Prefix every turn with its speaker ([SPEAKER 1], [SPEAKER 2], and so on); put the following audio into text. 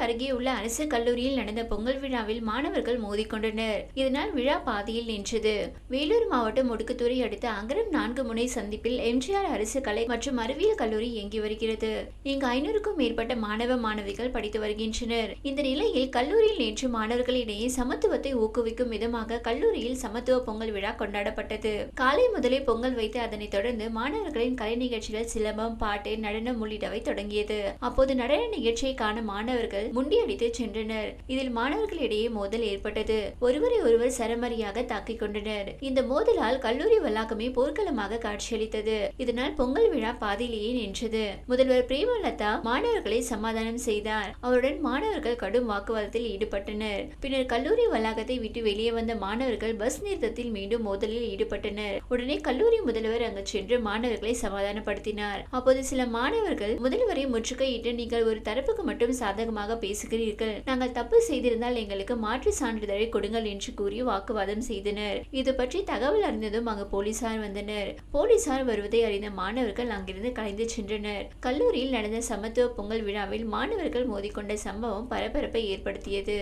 [SPEAKER 1] அருகே உள்ள அரசு கல்லூரியில் நடந்த பொங்கல் விழாவில் மாணவர்கள் மோதிக்கொண்டனர். இதனால் விழா பாதியில் நின்றது. வேலூர் மாவட்டம் ஒடுக்குத்துறை அடுத்த அகரம் நான்கு முனை சந்திப்பில் எம்ஜிஆர் அரசு கலை மற்றும் அறிவியல் கல்லூரி இயங்கி வருகிறது. இங்கு ஐநூறுக்கும் மேற்பட்ட மாணவ மாணவிகள் படித்து வருகின்றனர். இந்த நிலையில் கல்லூரியில் நேற்று மாணவர்களிடையே சமத்துவத்தை ஊக்குவிக்கும் விதமாக கல்லூரியில் சமத்துவ பொங்கல் விழா கொண்டாடப்பட்டது. காலை முதலே பொங்கல் வைத்து அதனைத் தொடர்ந்து மாணவர்களின் கலை நிகழ்ச்சிகள் சிலம்பம் பாட்டு நடனம் உள்ளிட்டவை தொடங்கியது. அப்போது நடன நிகழ்ச்சியை காண மாணவர்கள் முண்டியடித்து சென்றனர். இதில் மாணவர்களிடையே மோதல் ஏற்பட்டது. ஒருவரை ஒருவர் சரமரியாக தாக்கிக் கொண்டனர். இந்த மோதலால் கல்லூரி வளாகமே போர்க்களமாக காட்சியளித்தது. இதனால் பொங்கல் விழா பாதியிலேயே நின்றது. முதல்வர் பிரேமலதா மாணவர்களை சமாதானம் செய்தார். அவருடன் மாணவர்கள் கடும் வாக்குவாதத்தில் ஈடுபட்டனர். பின்னர் கல்லூரி வளாகத்தை விட்டு வெளியே வந்த மாணவர்கள் பஸ் நிறுத்தத்தில் மீண்டும் மோதலில் ஈடுபட்டனர். உடனே கல்லூரி முதல்வர் அங்கு சென்று மாணவர்களை சமாதானப்படுத்தினார். அப்போது சில மாணவர்கள் முதல்வரை முற்றுகையிட்டு நீங்கள் ஒரு தரப்புக்கு மட்டும் சாதகமாக பேசுகிறீர்கள். நாங்கள் தப்பு செய்திருந்தால் எங்களுக்கு மாற்று சான்றிதழை கொடுங்கள் என்று கூறி வாக்குவாதம் செய்தனர். இது பற்றி தகவல் அறிந்ததும் அங்கு போலீசார் வந்தனர். போலீசார் வருவதை அறிந்த மாணவர்கள் அங்கிருந்து கலைந்து சென்றனர். கல்லூரியில் நடந்த சமத்துவ பொங்கல் விழாவில் மாணவர்கள் மோதிக்கொண்ட சம்பவம் பரபரப்பை ஏற்படுத்தியது.